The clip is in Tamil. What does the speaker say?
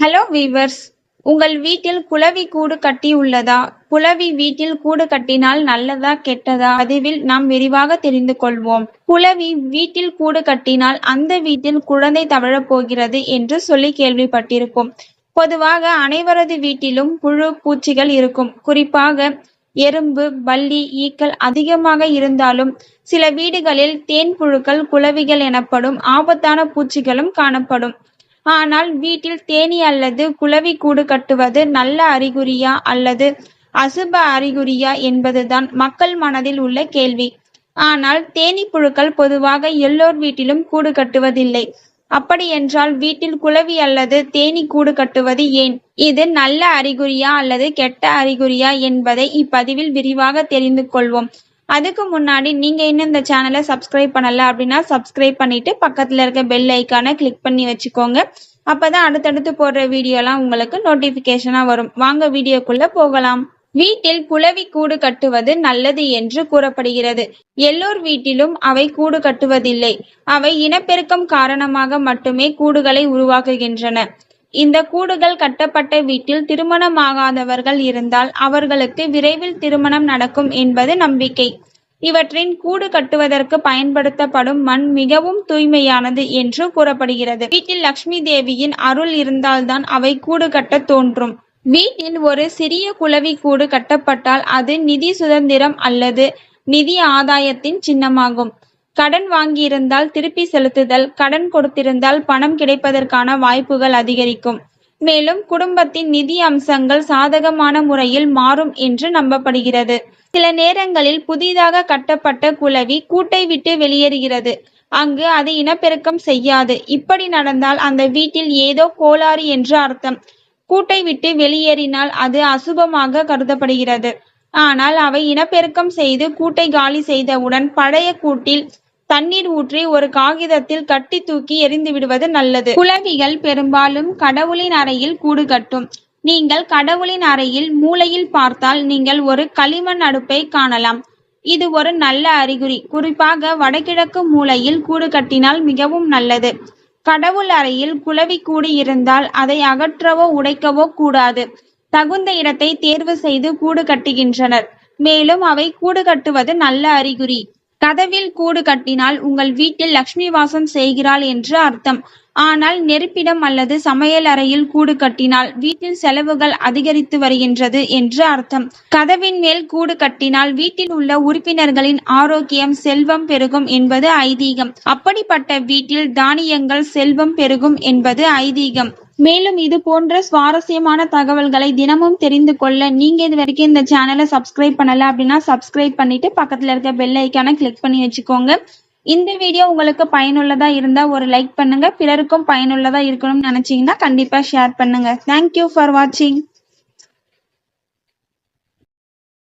ஹலோ வீவர்ஸ் உங்கள் வீட்டில் குளவி கூடு கட்டி உள்ளதா? குளவி வீட்டில் கூடு கட்டினால் நல்லதா கெட்டதா? பதிவில் நாம் விரிவாக தெரிந்து கொள்வோம். குளவி வீட்டில் கூடு கட்டினால் அந்த வீட்டில் குழந்தை தவழப் போகிறது என்று சொல்லி கேள்விப்பட்டிருக்கும். பொதுவாக அனைவரது வீட்டிலும் புழு பூச்சிகள் இருக்கும். குறிப்பாக எறும்பு பல்லி ஈக்கள் அதிகமாக இருந்தாலும் சில வீடுகளில் தேன் புழுக்கள் குளவிகள் எனப்படும் ஆபத்தான பூச்சிகளும் காணப்படும். ஆனால் வீட்டில் தேனீ அல்லது குளவி கூடு கட்டுவது நல்ல அறிகுறியா அல்லது அசுப அறிகுறியா என்பதுதான் மக்கள் மனதில் உள்ள கேள்வி. ஆனால் தேனி புழுக்கள் பொதுவாக எல்லோர் வீட்டிலும் கூடு கட்டுவதில்லை. அப்படியென்றால் வீட்டில் குளவி அல்லது தேனீ கூடு கட்டுவது ஏன்? இது நல்ல அறிகுறியா அல்லது கெட்ட அறிகுறியா என்பதை இப்பதிவில் விரிவாக தெரிந்து கொள்வோம். அதுக்கு முன்னாடி நீங்க இன்னும் இந்த சேனலை சப்ஸ்கிரைப் பண்ணல அப்படின்னா சப்ஸ்கிரைப் பண்ணிட்டு பக்கத்துல இருக்க பெல் ஐக்கானை கிளிக் பண்ணி வச்சுக்கோங்க. அப்பதான் அடுத்தடுத்து போடுற வீடியோலாம் உங்களுக்கு நோட்டிபிகேஷனா வரும். வாங்க வீடியோக்குள்ள போகலாம். வீட்டில் குளவி கூடு கட்டுவது நல்லது என்று கூறப்படுகிறது. எல்லோர் வீட்டிலும் அவை கூடு கட்டுவதில்லை. அவை இனப்பெருக்கம் காரணமாக மட்டுமே கூடுகளை உருவாக்குகின்றன. இந்த கூடுகள் கட்டப்பட்ட வீட்டில் திருமணமாகாதவர்கள் இருந்தால் அவர்களுக்கு விரைவில் திருமணம் நடக்கும் என்பது நம்பிக்கை. இவற்றின் கூடு கட்டுவதற்கு பயன்படுத்தப்படும் மண் மிகவும் தூய்மையானது என்று கூறப்படுகிறது. வீட்டில் லக்ஷ்மி தேவியின் அருள் இருந்தால்தான் அவை கூடு கட்ட தோன்றும். வீட்டில் ஒரு சிறிய குளவி கூடு கட்டப்பட்டால் அது நிதி சுதந்திரம் அல்லது நிதி ஆதாயத்தின் சின்னமாகும். கடன் வாங்கியிருந்தால் திருப்பி செலுத்துதல் கடன் கொடுத்திருந்தால் பணம் கிடைப்பதற்கான வாய்ப்புகள் அதிகரிக்கும். மேலும் குடும்பத்தின் நிதி அம்சங்கள் சாதகமான முறையில் மாறும் என்று நம்பப்படுகிறது. சில நேரங்களில் புதிதாக கட்டப்பட்ட குளவி கூட்டை விட்டு வெளியேறுகிறது. அங்கு அது இனப்பெருக்கம் செய்யாது. இப்படி நடந்தால் அந்த வீட்டில் ஏதோ கோளாறு என்று அர்த்தம். கூட்டை விட்டு வெளியேறினால் அது அசுபமாக கருதப்படுகிறது. ஆனால் அவை இனப்பெருக்கம் செய்து கூட்டை காலி செய்தவுடன் பழைய கூட்டில் தண்ணீர் ஊற்றி ஒரு காகிதத்தில் கட்டி தூக்கி எறிந்து விடுவது நல்லது. குளவிகள் பெரும்பாலும் கடவுளின் அறையில் கூடு கட்டும். நீங்கள் கடவுளின் அறையில் மூலையில் பார்த்தால் நீங்கள் ஒரு களிமண் அடுப்பை காணலாம். இது ஒரு நல்ல அறிகுறி. குறிப்பாக வடகிழக்கு மூலையில் கூடு கட்டினால் மிகவும் நல்லது. கடவுள் அறையில் குளவி கூடு இருந்தால் அதை அகற்றவோ உடைக்கவோ கூடாது. தகுந்த இடத்தை தேர்வு செய்து கூடு கட்டுகின்றனர். மேலும் அவை கூடு கட்டுவது நல்ல அறிகுறி. கதவில் கூடு கட்டினால் உங்கள் வீட்டில் லக்ஷ்மி வாசம் செய்கிறாள் என்று அர்த்தம். ஆனால் நெருப்பிடம் அல்லது சமையல் அறையில் கூடு கட்டினால் வீட்டில் செலவுகள் அதிகரித்து வருகின்றது என்று அர்த்தம். கதவின் மேல் கூடு கட்டினால் வீட்டில் உள்ள உறுப்பினர்களின் ஆரோக்கியம் செல்வம் பெருகும் என்பது ஐதீகம். அப்படிப்பட்ட வீட்டில் தானியங்கள் செல்வம் பெருகும் என்பது ஐதீகம். மேலும் இது போன்ற சுவாரஸ்யமான தகவல்களை தினமும் தெரிந்து கொள்ள நீங்க இது வரைக்கும் இந்த சேனலை சப்ஸ்கிரைப் பண்ணல அப்படின்னா சப்ஸ்கிரைப் பண்ணிட்டு பக்கத்துல இருக்க பெல் ஐக்கான கிளிக் பண்ணி வச்சுக்கோங்க. இந்த வீடியோ உங்களுக்கு பயனுள்ளதா இருந்தா ஒரு லைக் பண்ணுங்க. பிறருக்கும் பயனுள்ளதா இருக்கணும்னு நினைச்சீங்கன்னா கண்டிப்பா ஷேர் பண்ணுங்க. தேங்க்யூ ஃபார் வாட்சிங்